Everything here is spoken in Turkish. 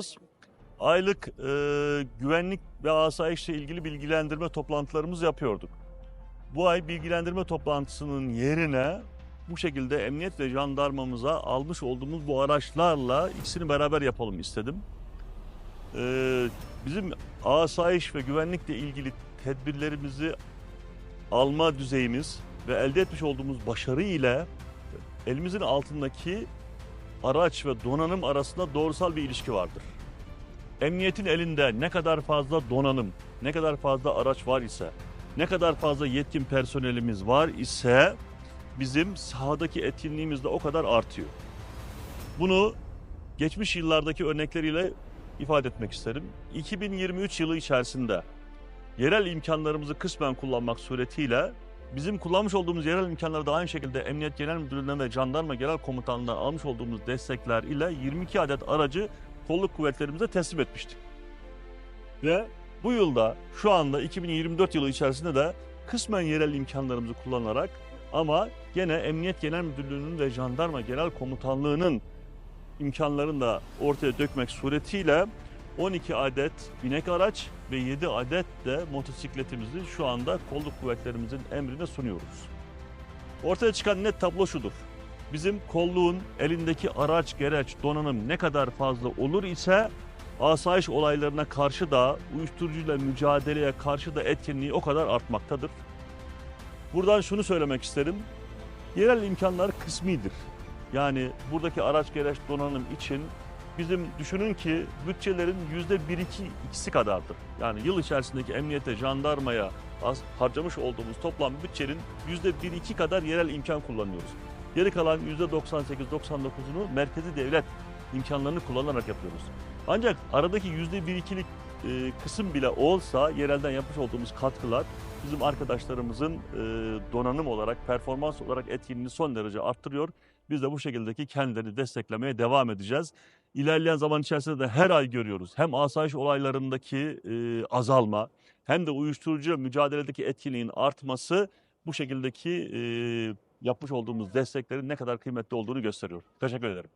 arkadaşlarımız aylık e, güvenlik ve asayişle ilgili bilgilendirme toplantılarımızı yapıyorduk. Bu ay bilgilendirme toplantısının yerine bu şekilde emniyet ve jandarmamıza almış olduğumuz bu araçlarla ikisini beraber yapalım istedim. Ee, bizim asayiş ve güvenlikle ilgili tedbirlerimizi alma düzeyimiz ve elde etmiş olduğumuz başarı ile elimizin altındaki araç ve donanım arasında doğrusal bir ilişki vardır. Emniyetin elinde ne kadar fazla donanım, ne kadar fazla araç var ise, ne kadar fazla yetkin personelimiz var ise bizim sahadaki etkinliğimiz de o kadar artıyor. Bunu geçmiş yıllardaki örnekleriyle ifade etmek isterim. 2023 yılı içerisinde yerel imkanlarımızı kısmen kullanmak suretiyle bizim kullanmış olduğumuz yerel imkanları da aynı şekilde Emniyet Genel Müdürlüğü'nden ve Jandarma Genel Komutanlığı'ndan almış olduğumuz destekler ile 22 adet aracı kolluk kuvvetlerimize teslim etmiştik. Ve bu yılda şu anda 2024 yılı içerisinde de kısmen yerel imkanlarımızı kullanarak ama gene Emniyet Genel Müdürlüğü'nün ve Jandarma Genel Komutanlığı'nın imkanlarını da ortaya dökmek suretiyle 12 adet binek araç ve 7 adet de motosikletimizi şu anda kolluk kuvvetlerimizin emrine sunuyoruz. Ortaya çıkan net tablo şudur. Bizim kolluğun elindeki araç, gereç, donanım ne kadar fazla olur ise asayiş olaylarına karşı da uyuşturucuyla mücadeleye karşı da etkinliği o kadar artmaktadır. Buradan şunu söylemek isterim. Yerel imkanlar kısmidir. Yani buradaki araç gereç donanım için bizim düşünün ki bütçelerin yüzde bir iki ikisi kadardır. Yani yıl içerisindeki emniyete, jandarmaya harcamış olduğumuz toplam bütçenin yüzde bir iki kadar yerel imkan kullanıyoruz. Geri kalan yüzde 98-99'unu merkezi devlet imkanlarını kullanarak yapıyoruz. Ancak aradaki yüzde bir ikilik e, kısım bile olsa yerelden yapmış olduğumuz katkılar bizim arkadaşlarımızın e, donanım olarak, performans olarak etkinliğini son derece arttırıyor. Biz de bu şekildeki kendilerini desteklemeye devam edeceğiz. İlerleyen zaman içerisinde de her ay görüyoruz. Hem asayiş olaylarındaki e, azalma hem de uyuşturucu mücadeledeki etkinliğin artması bu şekildeki e, yapmış olduğumuz desteklerin ne kadar kıymetli olduğunu gösteriyor. Teşekkür ederim.